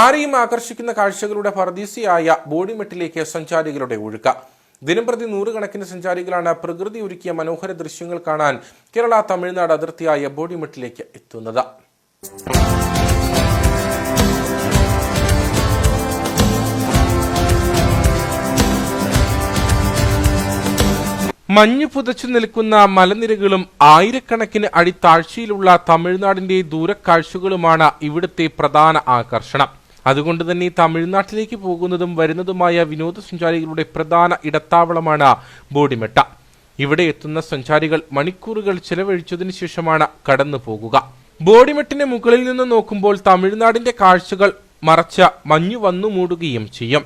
ആരെയും ആകർഷിക്കുന്ന കാഴ്ചകളുടെ പറദീസിയായ ബോഡിമെട്ടിലേക്ക് സഞ്ചാരികളുടെ ഒഴുക്ക. ദിനംപ്രതി നൂറുകണക്കിന് സഞ്ചാരികളാണ് പ്രകൃതി ഒരുക്കിയ മനോഹര ദൃശ്യങ്ങൾ കാണാൻ കേരള തമിഴ്നാട് അതിർത്തിയായ ബോഡിമെട്ടിലേക്ക് എത്തുന്നത്. മഞ്ഞു പുതച്ചു നിൽക്കുന്ന മലനിരകളും ആയിരക്കണക്കിന് അടി താഴ്ചയിലുള്ള തമിഴ്നാടിന്റെ ദൂരക്കാഴ്ചകളുമാണ് ഇവിടുത്തെ പ്രധാന ആകർഷണം. അതുകൊണ്ട് തന്നെ തമിഴ്നാട്ടിലേക്ക് പോകുന്നതും വരുന്നതുമായ വിനോദസഞ്ചാരികളുടെ പ്രധാന ഇടത്താവളമാണ് ബോഡിമെട്ട ഇവിടെ എത്തുന്ന സഞ്ചാരികൾ മണിക്കൂറുകൾ ചെലവഴിച്ചതിനു ശേഷമാണ് കടന്നു പോകുക. ബോഡിമെട്ടിന് മുകളിൽ നിന്ന് നോക്കുമ്പോൾ തമിഴ്നാടിന്റെ കാഴ്ചകൾ മറച്ച മഞ്ഞു വന്നു മൂടുകയും ചെയ്യും.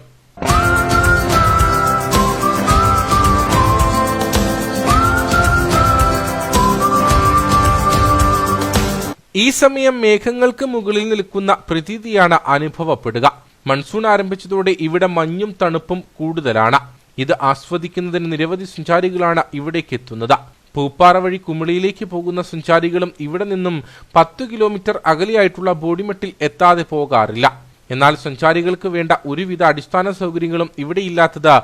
ഈ സമയം മേഘങ്ങൾക്ക് മുകളിൽ നിൽക്കുന്ന പ്രതീതിയാണ് അനുഭവപ്പെടുക. മൺസൂൺ ആരംഭിച്ചതോടെ ഇവിടെ മഞ്ഞും തണുപ്പും കൂടുതലാണ്. ഇത് ആസ്വദിക്കുന്നതിന് നിരവധി സഞ്ചാരികളാണ് ഇവിടേക്ക് എത്തുന്നത്. പൂപ്പാറ വഴി കുമിളിയിലേക്ക് പോകുന്ന സഞ്ചാരികളും ഇവിടെ നിന്നും പത്തു കിലോമീറ്റർ അകലെയായിട്ടുള്ള ബോഡിമെട്ടിൽ എത്താതെ പോകാറില്ല. എന്നാൽ സഞ്ചാരികൾക്ക് വേണ്ട ഒരുവിധ അടിസ്ഥാന സൗകര്യങ്ങളും ഇവിടെ ഇല്ലാത്തത്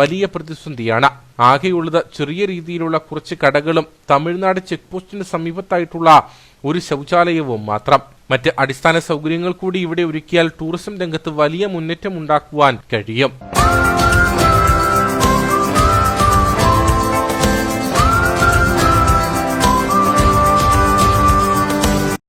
വലിയ പ്രതിസന്ധിയാണ്. ആകെയുള്ളത് ചെറിയ രീതിയിലുള്ള കുറച്ച് കടകളും തമിഴ്നാട് ചെക്ക് പോസ്റ്റിന് സമീപത്തായിട്ടുള്ള ഒരു ശൗചാലയവും മാത്രം. മറ്റ് അടിസ്ഥാന സൗകര്യങ്ങൾ കൂടി ഇവിടെ ഒരുക്കിയാൽ ടൂറിസം രംഗത്ത് വലിയ മുന്നേറ്റം ഉണ്ടാക്കുവാൻ കഴിയും.